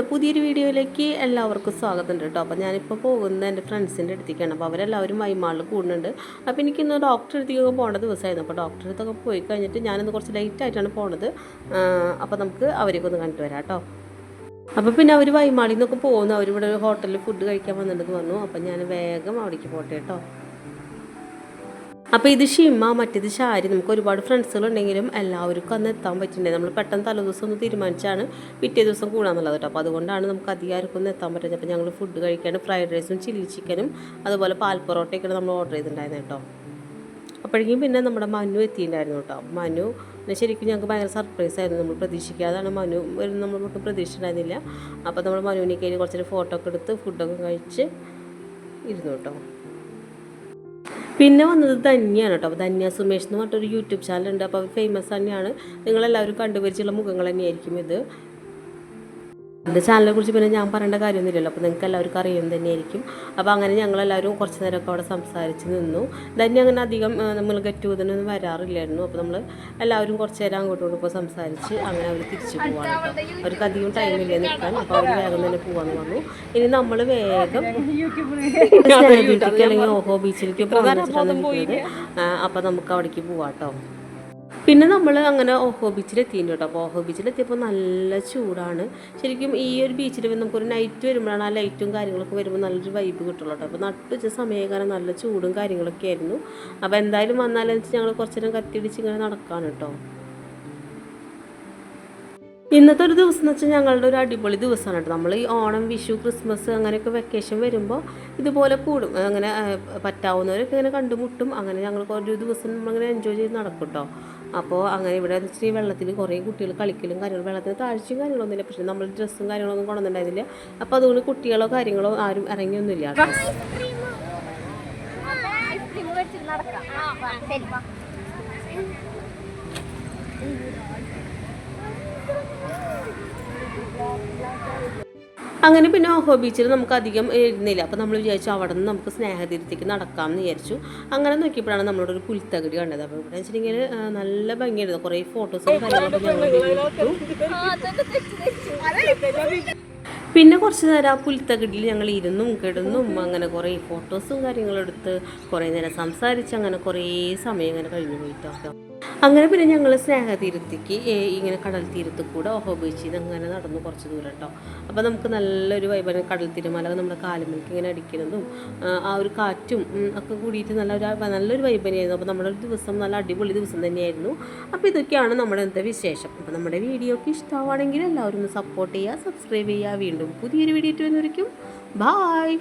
നമ്മുടെ പുതിയൊരു വീഡിയോയിലേക്ക് എല്ലാവർക്കും സ്വാഗതം കേട്ടോ അപ്പോൾ ഞാനിപ്പോൾ പോകുന്നത് എന്റെ ഫ്രണ്ട്സിന്റെ അടുത്തേക്കാണ്. അപ്പോൾ അവരെല്ലാവരും വൈമാളിൽ കൂടുന്നുണ്ട്. അപ്പോൾ എനിക്കിന്ന് ഡോക്ടറെ അടുത്തേക്കൊക്കെ പോകേണ്ട ദിവസമായിരുന്നു. അപ്പോൾ ഡോക്ടറെ അടുത്തൊക്കെ പോയി കഴിഞ്ഞിട്ട് ഞാനിന്ന് കുറച്ച് ലേറ്റായിട്ടാണ് പോണത്. അപ്പോൾ നമുക്ക് അവരെയൊക്കെ ഒന്ന് കണ്ടിട്ട് വരാം കേട്ടോ അപ്പോൾ പിന്നെ അവർ വൈമാളിൽ നിന്നൊക്കെ പോകുന്നു. അവരിവിടെ ഹോട്ടലിൽ ഫുഡ് കഴിക്കാൻ വന്നിട്ട് വന്നു. അപ്പോൾ ഞാൻ വേഗം അവിടേക്ക് പോട്ടെ കേട്ടോ അപ്പോൾ ഇത് ഷിമ മറ്റേത് ഷാരി നമുക്ക് ഒരുപാട് ഫ്രണ്ട്സുകളുണ്ടെങ്കിലും എല്ലാവർക്കും അന്ന് എത്താൻ പറ്റുന്നുണ്ട് നമ്മൾ പെട്ടെന്ന് തലേദിവസം ഒന്ന് തീരുമാനിച്ചാണ് പിറ്റേ ദിവസം കൂടാന്നുള്ളത് കേട്ടോ. അപ്പോൾ അതുകൊണ്ടാണ് നമുക്ക് അധികം ആർക്കും ഒന്നും എത്താൻ പറ്റുന്നത് അപ്പോൾ ഞങ്ങൾ ഫുഡ് കഴിക്കാനും ഫ്രൈഡ് റൈസും ചില്ലി ചിക്കനും അതുപോലെ പാൽ പൊറോട്ടയൊക്കെയാണ് നമ്മൾ ഓർഡർ ചെയ്തിട്ടുണ്ടായിരുന്നു കേട്ടോ. അപ്പോഴേക്കും പിന്നെ നമ്മുടെ മനു എത്തിയിട്ടുണ്ടായിരുന്നു കേട്ടോ. മനു ശരിക്കും ഞങ്ങൾക്ക് ഭയങ്കര സർപ്രൈസ് ആയിരുന്നു. നമ്മൾ പ്രതീക്ഷിക്കാതാണ് മനു നമ്മൾ ഒട്ടും പ്രതീക്ഷിച്ചിട്ടുണ്ടായിരുന്നില്ല. അപ്പോൾ നമ്മൾ മനുവിനെ കയ്യിൽ കുറച്ചൊരു ഫോട്ടോ ഒക്കെ എടുത്ത് ഫുഡൊക്കെ കഴിച്ച് ഇരുന്നു കേട്ടോ. പിന്നെ വന്നത് ധന്യാണ് കേട്ടോ. അപ്പോൾ ധന്യ സുമേഷ് എന്ന് പറഞ്ഞിട്ടൊരു യൂട്യൂബ് ചാനലുണ്ട് അപ്പോൾ അവർ ഫേമസ് തന്നെയാണ്. നിങ്ങളെല്ലാവരും കണ്ടുപരിച്ചുള്ള മുഖങ്ങൾ തന്നെയായിരിക്കും ഇത്. എന്റെ ചാനലിനെ കുറിച്ച് പിന്നെ ഞാൻ പറയേണ്ട കാര്യമൊന്നുമില്ലല്ലോ. അപ്പോൾ നിങ്ങൾക്ക് എല്ലാവർക്കും അറിയും തന്നെയായിരിക്കും. അപ്പോൾ അങ്ങനെ ഞങ്ങളെല്ലാവരും കുറച്ച് നേരമൊക്കെ അവിടെ സംസാരിച്ച് നിന്നു. ധന്യ അങ്ങനെ അധികം നമ്മൾ ഗെറ്റ് ടുഗതറിനൊന്നും വരാറില്ലായിരുന്നു. അപ്പോൾ നമ്മൾ എല്ലാവരും കുറച്ച് നേരം അങ്ങോട്ടും ഇങ്ങോട്ടും ഇപ്പോൾ സംസാരിച്ച് അങ്ങനെ അവർ തിരിച്ചു പോവാണ് കേട്ടോ അവർക്ക് അധികം ടൈമില്ല നിൽക്കാൻ. അപ്പോൾ അവർ വേഗം തന്നെ പോകാമെന്ന് പറഞ്ഞു. ഇനി നമ്മൾ വേഗം അല്ലെങ്കിൽ ഓഹോ ബീച്ചിലേക്ക് പോകാൻ വെച്ചിട്ടാണ് നിൽക്കുന്നത്. അപ്പോൾ നമുക്ക് അവിടേക്ക് പോവാം കേട്ടോ പിന്നെ നമ്മൾ അങ്ങനെ ഓഹോ ബീച്ചിലെത്തിയിട്ടുണ്ട് കേട്ടോ. അപ്പോൾ ഓഹോ ബീച്ചിലെത്തിയപ്പോൾ നല്ല ചൂടാണ്. ശരിക്കും ഈ ഒരു ബീച്ചിൽ നമുക്കൊരു നൈറ്റ് വരുമ്പോഴാണ് ആ ലൈറ്റും കാര്യങ്ങളൊക്കെ വരുമ്പോൾ നല്ലൊരു വൈബ് കിട്ടുള്ളൂ കേട്ടോ. അപ്പോൾ നട്ടുച്ച സമയകാലം നല്ല ചൂടും കാര്യങ്ങളൊക്കെ ആയിരുന്നു. അപ്പോൾ എന്തായാലും വന്നാലെന്ന് വെച്ചാൽ ഞങ്ങൾ കുറച്ച് നേരം കത്തിയിടിച്ച് ഇങ്ങനെ നടക്കാണ് കേട്ടോ. ഇന്നത്തെ ഒരു ദിവസം എന്ന് വെച്ചാൽ ഞങ്ങളുടെ ഒരു അടിപൊളി ദിവസമാണ് കേട്ടോ. നമ്മൾ ഈ ഓണം വിഷു ക്രിസ്മസ് അങ്ങനെയൊക്കെ വെക്കേഷൻ വരുമ്പോൾ ഇതുപോലെ കൂടും. അങ്ങനെ പറ്റാവുന്നവരൊക്കെ ഇങ്ങനെ കണ്ടുമുട്ടും. അങ്ങനെ ഞങ്ങൾ ഒരു ദിവസം നമ്മളിങ്ങനെ എൻജോയ് ചെയ്ത് നടക്കും കേട്ടോ. അപ്പോൾ അങ്ങനെ ഇവിടെ ഈ വെള്ളത്തിൽ കുറേ കുട്ടികൾ കളിക്കലും കാര്യങ്ങളും വെള്ളത്തിന് താഴ്ചയും കാര്യങ്ങളൊന്നുമില്ല പക്ഷേ നമ്മൾ ഡ്രസ്സും കാര്യങ്ങളൊന്നും കൊണ്ടുവന്നിട്ടുണ്ടായിരുന്നില്ല. അപ്പോൾ അതുകൊണ്ട് കുട്ടികളോ കാര്യങ്ങളോ ആരും ഇറങ്ങിയൊന്നുമില്ല. നടക്കാം. അങ്ങനെ പിന്നെ ഓഹോ ബീച്ചിൽ നമുക്ക് അധികം ഇരുന്നില്ല അപ്പോൾ നമ്മൾ വിചാരിച്ചു അവിടെ നിന്ന് നമുക്ക് സ്നേഹതീരത്തേക്ക് നടക്കാമെന്ന് വിചാരിച്ചു. അങ്ങനെ നോക്കിയപ്പോഴാണ് നമ്മളോട് ഒരു പുൽത്തകടി കണ്ടത്. അപ്പോൾ ഇവിടെ വെച്ചിട്ടുണ്ടെങ്കിൽ നല്ല ഭംഗിയായിരുന്നു കുറേ ഫോട്ടോസും. പിന്നെ കുറച്ച് നേരം ആ പുൽത്തകടിയിൽ ഞങ്ങൾ ഇരുന്നും കിടന്നും അങ്ങനെ കുറേ ഫോട്ടോസും കാര്യങ്ങളും എടുത്ത് കുറേ നേരം സംസാരിച്ച് അങ്ങനെ കുറേ സമയം ഇങ്ങനെ കഴിഞ്ഞു പോയിട്ടോ. അങ്ങനെ പിന്നെ ഞങ്ങൾ സ്നേഹതീരത്തേക്ക് ഇങ്ങനെ കടൽ തീരത്ത് കൂടെ ഓഹോ ബീച്ചിൽ നിന്ന് അങ്ങനെ നടന്നു കുറച്ച് ദൂരം കേട്ടോ അപ്പോൾ നമുക്ക് നല്ലൊരു വൈബാണ് കടൽ തിരമാല നമ്മുടെ കാലുമേലേക്ക് ഇങ്ങനെ അടിക്കുന്നതും ആ, ഒരു കാറ്റും ഒക്കെ കൂടിയിട്ട് നല്ലൊരു നല്ലൊരു വൈബനായിരുന്നു അപ്പോൾ നമ്മുടെ ഒരു ദിവസം നല്ല അടിപൊളി ദിവസം തന്നെയായിരുന്നു. അപ്പോൾ ഇതൊക്കെയാണ് നമ്മുടെ ഇന്നത്തെ വിശേഷം. അപ്പോൾ നമ്മുടെ വീഡിയോക്ക് ഇഷ്ടമാണെങ്കിൽ എല്ലാവരും സപ്പോർട്ട് ചെയ്യുക സബ്സ്ക്രൈബ് ചെയ്യുക. വീണ്ടും പുതിയൊരു വീഡിയോ ഇട്ട് വരുന്നവരിക്കും ബായ്